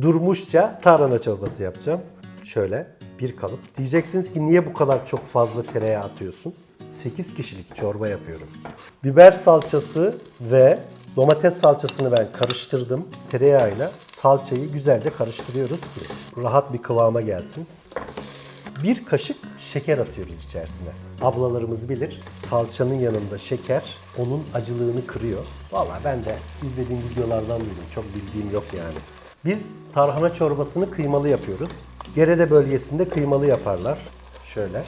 durmuşça tarhana çorbası yapacağım. Şöyle bir kalıp. Diyeceksiniz ki niye bu kadar çok fazla tereyağı atıyorsun? 8 kişilik çorba yapıyorum. Biber salçası ve domates salçasını ben karıştırdım. Tereyağıyla salçayı güzelce karıştırıyoruz ki rahat bir kıvama gelsin. Bir kaşık şeker atıyoruz içerisine. Ablalarımız bilir. Salçanın yanında şeker onun acılığını kırıyor. Valla ben de izlediğim videolardan duydum. Çok bildiğim yok yani. Biz tarhana çorbasını kıymalı yapıyoruz. Gerede bölgesinde kıymalı yaparlar. Şöyle.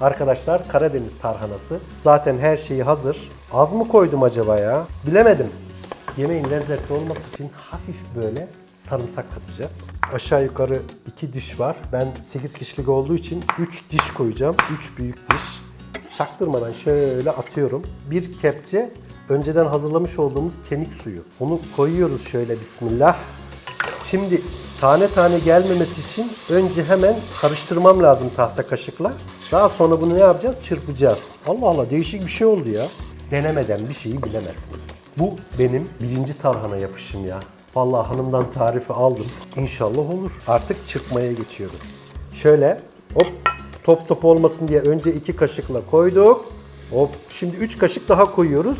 Arkadaşlar Karadeniz tarhanası. Zaten her şeyi hazır. Az mı koydum acaba ya? Bilemedim. Yemeğin lezzetli olması için hafif böyle sarımsak katacağız. Aşağı yukarı 2 diş var. Ben 8 kişilik olduğu için 3 diş koyacağım. 3 büyük diş. Çaktırmadan şöyle atıyorum. Bir kepçe önceden hazırlamış olduğumuz kemik suyu. Onu koyuyoruz şöyle bismillah. Şimdi tane tane gelmemesi için önce hemen karıştırmam lazım tahta kaşıkla. Daha sonra bunu ne yapacağız? Çırpacağız. Allah Allah değişik bir şey oldu ya. Denemeden bir şeyi bilemezsiniz. Bu benim birinci tarhana yapışım ya. Vallahi hanımdan tarifi aldım. İnşallah olur. Artık çırpmaya geçiyoruz. Şöyle hop top top olmasın diye önce iki kaşıkla koyduk. Hop şimdi üç kaşık daha koyuyoruz.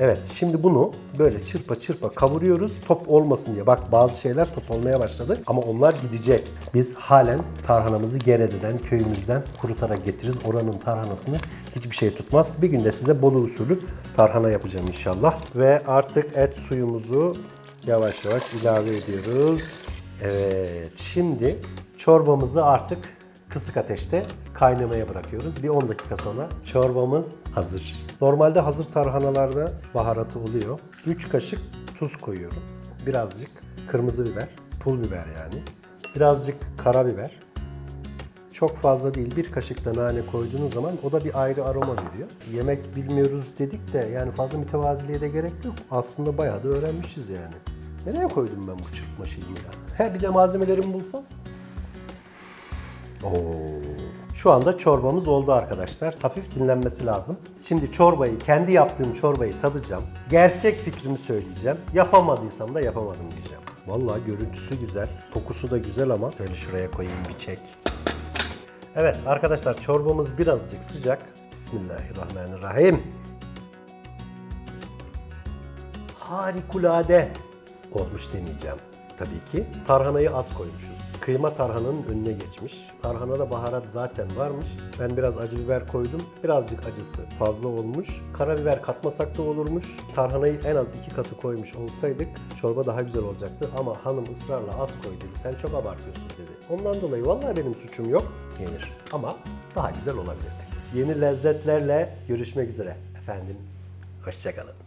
Evet şimdi bunu böyle çırpa çırpa kavuruyoruz top olmasın diye. Bak bazı şeyler top olmaya başladı ama onlar gidecek. Biz halen tarhanamızı Gerede'den köyümüzden kurutarak getiririz. Oranın tarhanasını hiçbir şey tutmaz. Bir günde size Bolu usulü tarhana yapacağım inşallah. Ve artık et suyumuzu yavaş yavaş ilave ediyoruz. Evet şimdi çorbamızı artık kısık ateşte kaynamaya bırakıyoruz. Bir 10 dakika sonra çorbamız hazır. Normalde hazır tarhanalarda baharatı oluyor. 3 kaşık tuz koyuyorum. Birazcık kırmızı biber, pul biber yani. Birazcık karabiber. Çok fazla değil. Bir kaşık da nane koyduğunuz zaman o da bir ayrı aroma veriyor. Yemek bilmiyoruz dedik de yani fazla mütevaziliğe de gerek yok. Aslında bayağı da öğrenmişiz yani. Nereye koydum ben bu çırpma şeyini ya? He bir de malzemelerimi bulsam. Oo. Şu anda çorbamız oldu arkadaşlar. Hafif dinlenmesi lazım. Şimdi çorbayı, kendi yaptığım çorbayı tadacağım. Gerçek fikrimi söyleyeceğim. Yapamadıysam da yapamadım diyeceğim. Vallahi görüntüsü güzel, kokusu da güzel ama şöyle şuraya koyayım bir çek. Evet arkadaşlar çorbamız birazcık sıcak. Bismillahirrahmanirrahim. Harikulade olmuş deneyeceğim tabii ki. Tarhanayı az koymuşuz. Kıyma tarhananın önüne geçmiş. Tarhanada baharat zaten varmış. Ben biraz acı biber koydum. Birazcık acısı fazla olmuş. Karabiber katmasak da olurmuş. Tarhanayı en az iki katı koymuş olsaydık çorba daha güzel olacaktı. Ama hanım ısrarla az koy dedi. Sen çok abartıyorsun dedi. Ondan dolayı vallahi benim suçum yok. Yenir. Ama daha güzel olabilirdi. Yeni lezzetlerle görüşmek üzere. Efendim, hoşçakalın.